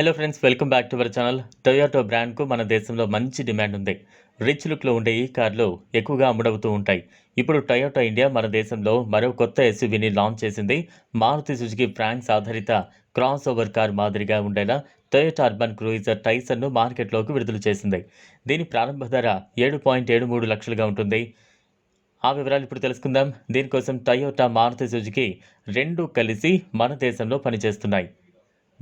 Hello friends welcome back to our channel Toyota బ్రాండ్కు మన దేశంలో మంచి డిమాండ్ ఉంది. రిచ్ లుక్లో ఉండే ఈ కార్లు ఎక్కువగా అమ్ముడవుతూ ఉంటాయి. ఇప్పుడు టొయోటో ఇండియా మన దేశంలో మరో కొత్త ఎస్యూవీని లాంచ్ చేసింది. మారుతి సుజుకి ఫ్రాంక్స్ ఆధారిత క్రాస్ ఓవర్ కార్ మాదిరిగా ఉండేలా టొయోటా అర్బన్ క్రూయిజర్ టైసన్ను మార్కెట్లోకి విడుదల చేసింది. దీని ప్రారంభ ధర ఏడు పాయింట్ ఏడు మూడు లక్షలుగా ఉంటుంది. ఆ వివరాలు ఇప్పుడు తెలుసుకుందాం. దీనికోసం టయోటా మారుతి సుజుకి రెండు కలిసి మన దేశంలో పనిచేస్తున్నాయి.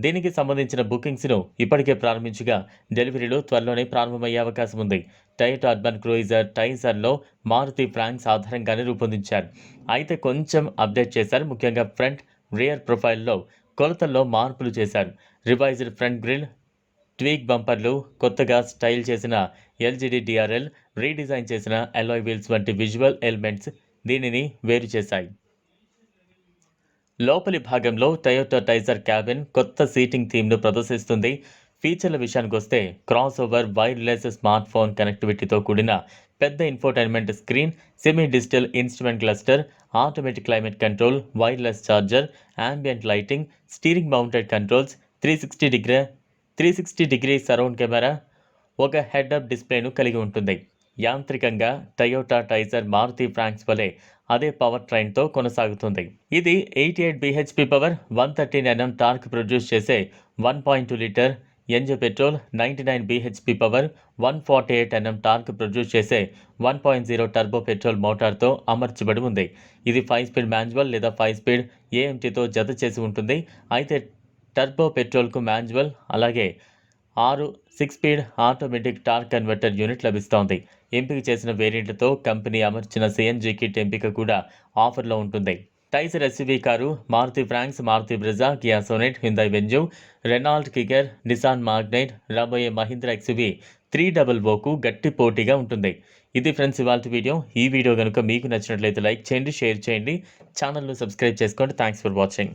దీనికి సంబంధించిన బుకింగ్స్ను ఇప్పటికే ప్రారంభించగా డెలివరీలు త్వరలోనే ప్రారంభమయ్యే అవకాశం ఉంది. టైట్ అర్బన్ క్రూయిజర్ టైసర్లో మారుతి ఫ్రాంక్స్ ఆధారంగానే రూపొందించారు. అయితే కొంచెం అప్డేట్ చేశారు. ముఖ్యంగా ఫ్రంట్ రియర్ ప్రొఫైల్లో కొలతల్లో మార్పులు చేశారు. రివైజ్డ్ ఫ్రంట్ గ్రిల్ ట్వీక్ బంపర్లు కొత్తగా స్టైల్ చేసిన ఎల్జీడీ డిఆర్ఎల్ రీడిజైన్ చేసిన ఎలాయ్ వీల్స్ వంటి విజువల్ ఎలిమెంట్స్ దీనిని వేరు చేశాయి. లోపలి భాగంలో టయోటా టైజర్ క్యాబిన్ కొత్త సీటింగ్ థీమ్ను ప్రదర్శిస్తుంది. ఫీచర్ల విషయానికి వస్తే cross over wireless smart phone కనెక్టివిటీతో కూడిన పెద్ద infotainment screen semi digital instrument cluster automatic climate control wireless charger ambient lighting steering mounted controls three sixty degree three sixty degree surround camera ఒక head up డిస్ప్లేను కలిగి ఉంటుంది. యాంత్రికంగా Toyota Taisor Maruti Fronx వలె అదే power ట్రైన్తో కొనసాగుతుంది. ఇది eighty eight BHP power one thirteen NM torque produce చేసే one point two litre NJ petrol ninety nine BHP power one forty eight NM torque produce చేసే one point zero turbo petrol మోటార్తో అమర్చబడి ఉంది. ఇది five speed manual లేదా five speed ఏఎంటీతో జత చేసి ఉంటుంది. అయితే టర్బో పెట్రోల్కు మాన్యువల్ అలాగే ఆరు six speed automatic torque converter unit లభిస్తోంది. ఎంపిక చేసిన వేరియంట్లతో కంపెనీ అమర్చిన సిఎన్జీ కిట్ ఎంపిక కూడా ఆఫర్లో ఉంటుంది. Taisor SUV car Maruti Fronx Maruti Brezza Kia Sonet Hyundai Venue Renault Kiger Nissan Magnite రాబోయే మహీంద్రా ఎక్స్యూవీ త్రీ డబల్ ఓకు గట్టి పోటీగా ఉంటుంది. ఇది ఫ్రెండ్స్ ఇవాళ వీడియో. ఈ వీడియో కనుక మీకు నచ్చినట్లయితే లైక్ చేయండి షేర్ చేయండి. ఛానల్ను సబ్స్క్రైబ్ చేసుకోండి. Thanks for watching